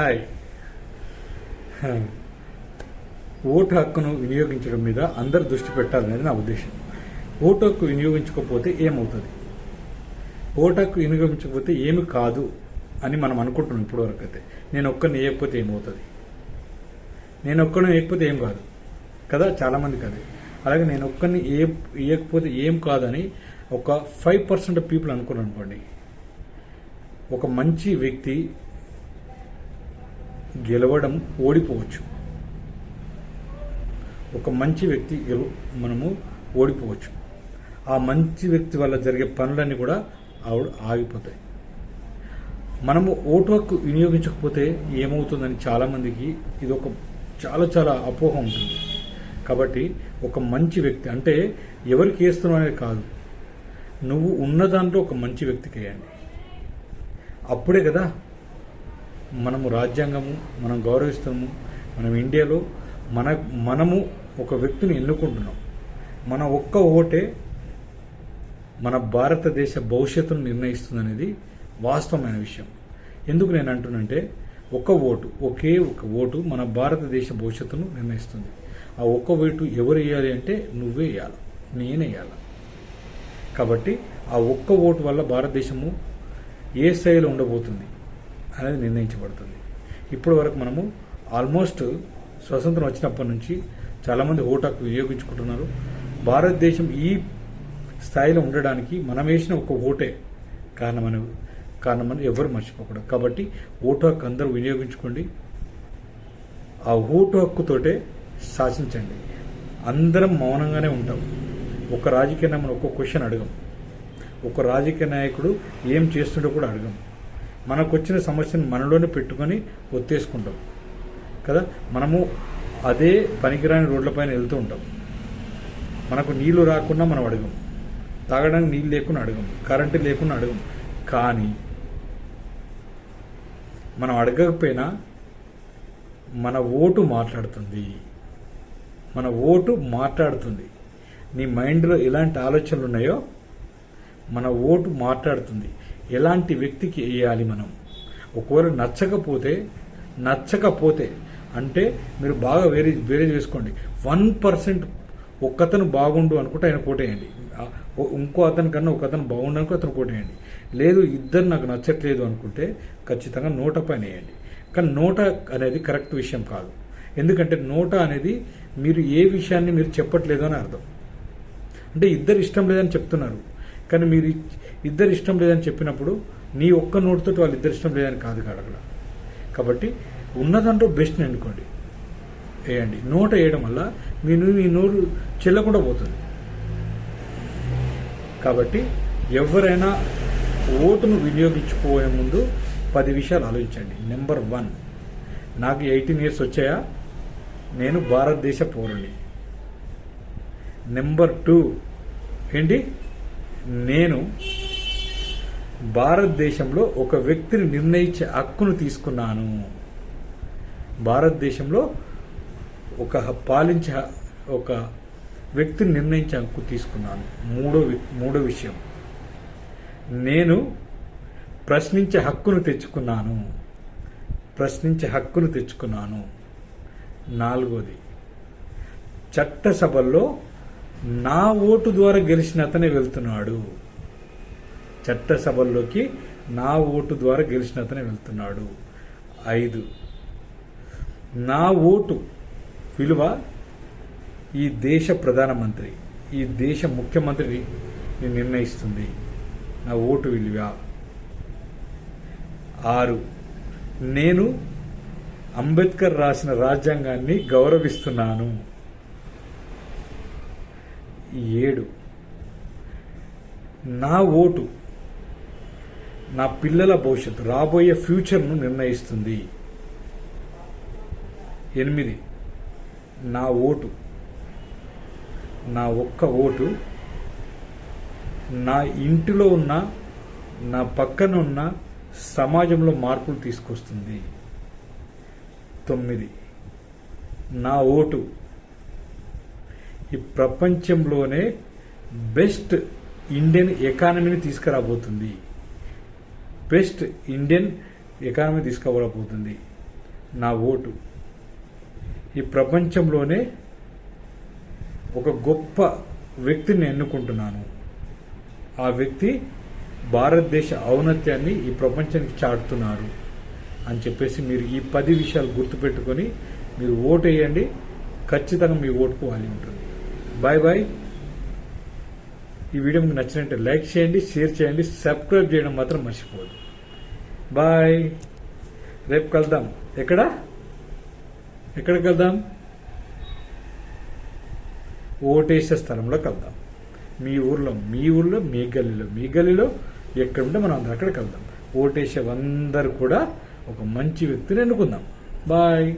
Hi. Vote హక్కును వినియోగించడం మీద అందరు దృష్టి పెట్టాలనేది నా ఉద్దేశం. ఓటు హక్కు వినియోగించకపోతే ఏమవుతుంది? ఓటు హక్కు వినియోగించకపోతే ఏమి కాదు అని మనం అనుకుంటున్నాం ఇప్పటివరకు అయితే. నేను ఒక్కరిని వేయకపోతే ఏమవుతుంది? నేను ఒక్కరిని వేయకపోతే ఏం కాదు? కదా చాలామంది కాదు. అలాగే నేను ఒక్కరిని ఏ వేయకపోతే ఏం కాదని ఒక ఫైవ్ పర్సెంట్ పీపుల్ అనుకున్నాను అనుకోండి ఒక మంచి వ్యక్తి గెలవడం ఓడిపోవచ్చు. ఒక మంచి వ్యక్తి గెలు మనము ఓడిపోవచ్చు. ఆ మంచి వ్యక్తి వల్ల జరిగే పనులన్నీ కూడా ఆవిడ ఆగిపోతాయి. మనము ఓటు హక్కు వినియోగించకపోతే ఏమవుతుందని చాలామందికి ఇది ఒక చాలా చాలా అపోహ ఉంటుంది. కాబట్టి ఒక మంచి వ్యక్తి అంటే ఎవరికి వేస్తున్నావు అనేది కాదు. నువ్వు ఉన్న దాంట్లో ఒక మంచి వ్యక్తికి వేయండి. అప్పుడే కదా మనము రాజ్యాంగము మనం గౌరవిస్తాము మనం ఇండియాలో మన మనము ఒక వ్యక్తిని ఎన్నుకుంటున్నాం. మన ఒక్క ఓటే మన భారతదేశ భవిష్యత్తును నిర్ణయిస్తుందనేది వాస్తవమైన విషయం. ఎందుకు నేను అంటున్నంటే ఒక ఓటు ఒకే ఒక ఓటు మన భారతదేశ భవిష్యత్తును నిర్ణయిస్తుంది. ఆ ఒక్క ఓటు ఎవరు వేయాలి అంటే నువ్వే వేయాలి నేనే వేయాలి. కాబట్టి ఆ ఒక్క ఓటు వల్ల భారతదేశము ఏ స్థాయిలో ఉండబోతుంది? అనేది నిర్ణయించబడుతుంది. ఇప్పటి వరకు మనము ఆల్మోస్ట్ స్వతంత్రం వచ్చినప్పటి నుంచి చాలామంది ఓటాకు హక్కు వినియోగించుకుంటున్నారు. భారతదేశం ఈ స్థాయిలో ఉండడానికి మనం వేసిన ఒక ఓటే కారణమని కారణమని ఎవరు మర్చిపోకూడదు. కాబట్టి ఓటు హక్కు అందరూ వినియోగించుకోండి. ఆ ఓటు హక్కుతోటే శాసించండి. అందరం మౌనంగానే ఉంటాం. ఒక రాజకీయ నాయకుడు ఒక్క క్వశ్చన్ అడగం. ఒక రాజకీయ నాయకుడు ఏం చేస్తుండో కూడా అడగం. మనకు వచ్చిన సమస్యను మనలోనే పెట్టుకొని ఒత్తేసుకుంటాం. కదా? మనము అదే పనికిరాని రోడ్లపైన వెళ్తూ ఉంటాం. మనకు నీళ్ళు రాకుండా మనం అడగం. తాగడానికి నీళ్ళు లేకుండా అడగం. కరెంటు లేకుండా అడగం. కానీ మనం అడగకపోయినా మన ఓటు మాట్లాడుతుంది. మన ఓటు మాట్లాడుతుంది. నీ మైండ్లో ఎలాంటి ఆలోచనలు ఉన్నాయో మన ఓటు మాట్లాడుతుంది. ఎలాంటి వ్యక్తికి వేయాలి మనం? ఒకవేళ నచ్చకపోతే నచ్చకపోతే అంటే మీరు బాగా వేరే వేరే చేసుకోండి. వన్ పర్సెంట్ ఒక్కతను బాగుండు అనుకుంటే ఆయన కోటేయండి. ఇంకో అతని కన్నా ఒక అతను బాగుండు అనుకో అతను కోటేయండి. లేదు ఇద్దరు నాకు నచ్చట్లేదు అనుకుంటే ఖచ్చితంగా నోట పైన వేయండి. కానీ నోట అనేది కరెక్ట్ విషయం కాదు. ఎందుకంటే నోట అనేది మీరు ఏ విషయాన్ని మీరు చెప్పట్లేదు అని అర్థం. అంటే ఇద్దరు ఇష్టం లేదని చెప్తున్నారు. కానీ మీరు ఇద్దరు ఇష్టం లేదని చెప్పినప్పుడు నీ ఒక్క నోటితో వాళ్ళు ఇద్దరు ఇష్టం లేదని కాదు కాదు అక్కడ కాబట్టి ఉన్నదంటూ బెస్ట్ని ఎన్నుకోండి. వేయండి. నోట వేయడం వల్ల మీ మీ నోరు చెల్లకుండా పోతుంది. కాబట్టి ఎవరైనా ఓటును వినియోగించుకోయే ముందు పది విషయాలు ఆలోచించండి. నెంబర్ వన్ నాకు ఎయిటీన్ ఇయర్స్ వచ్చాయా? నేను భారతదేశ పౌరుణ్ణి. నెంబర్ టూ ఏంటి? నేను భారతదేశంలో ఒక వ్యక్తిని నిర్ణయించే హక్కును తీసుకున్నాను. భారతదేశంలో ఒక పాలించే ఒక వ్యక్తిని నిర్ణయించే హక్కు తీసుకున్నాను. మూడో మూడో విషయం. నేను ప్రశ్నించే హక్కును తెచ్చుకున్నాను. ప్రశ్నించే హక్కును తెచ్చుకున్నాను. నాలుగోది చట్టసభల్లో నా ఓటు ద్వారా గెలిచిన అతనే వెళ్తున్నాడు. చట్టసభల్లోకి నా ఓటు ద్వారా గెలిచిన అతనే వెళ్తున్నాడు. ఐదు. నా ఓటు విలువ ఈ దేశ ప్రధానమంత్రి ఈ దేశ ముఖ్యమంత్రి నిర్ణయిస్తుంది. నా ఓటు విలువ. ఆరు. నేను అంబేద్కర్ రాసిన రాజ్యాంగాన్ని గౌరవిస్తున్నాను. ఏడు. నా ఓటు నా పిల్లల భవిష్యత్తు రాబోయే ఫ్యూచర్ను నిర్ణయిస్తుంది. ఎనిమిది. నా ఓటు నా ఒక్క ఓటు నా ఇంటిలో ఉన్న నా పక్కన ఉన్న సమాజంలో మార్పులు తీసుకొస్తుంది. తొమ్మిది. నా ఓటు ఈ ప్రపంచంలోనే బెస్ట్ ఇండియన్ ఎకానమీని తీసుకురాబోతుంది. బెస్ట్ ఇండియన్ ఎకానమీ తీసుకురాబోతుంది. నా ఓటు. ఈ ప్రపంచంలోనే ఒక గొప్ప వ్యక్తిని ఎన్నుకుంటున్నాను. ఆ వ్యక్తి భారతదేశ ఔన్నత్యాన్ని ఈ ప్రపంచానికి చాటుతున్నారు అని చెప్పేసి మీరు ఈ పది విషయాలు గుర్తుపెట్టుకొని మీరు ఓటు వేయండి. ఖచ్చితంగా మీ ఓటుకు వాలి ఉంటుంది. బాయ్ బాయ్ ఈ వీడియో మీకు నచ్చినట్టే లైక్ చేయండి షేర్ చేయండి సబ్స్క్రైబ్ చేయడం మాత్రం మర్చిపోదు బాయ్ రేపు కలుద్దాం. ఎక్కడ? ఎక్కడికి వెళ్దాం? ఓటేసే స్థలంలో కలుద్దాం. మీ ఊర్లో మీ ఊర్లో మీ గల్లీలో మీ గల్లీలో ఎక్కడ ఉంటే మనం అందరం అక్కడ కలుద్దాం. ఓటేసే అందరూ కూడా ఒక మంచి వ్యక్తిని ఎన్నుకుందాం. బాయ్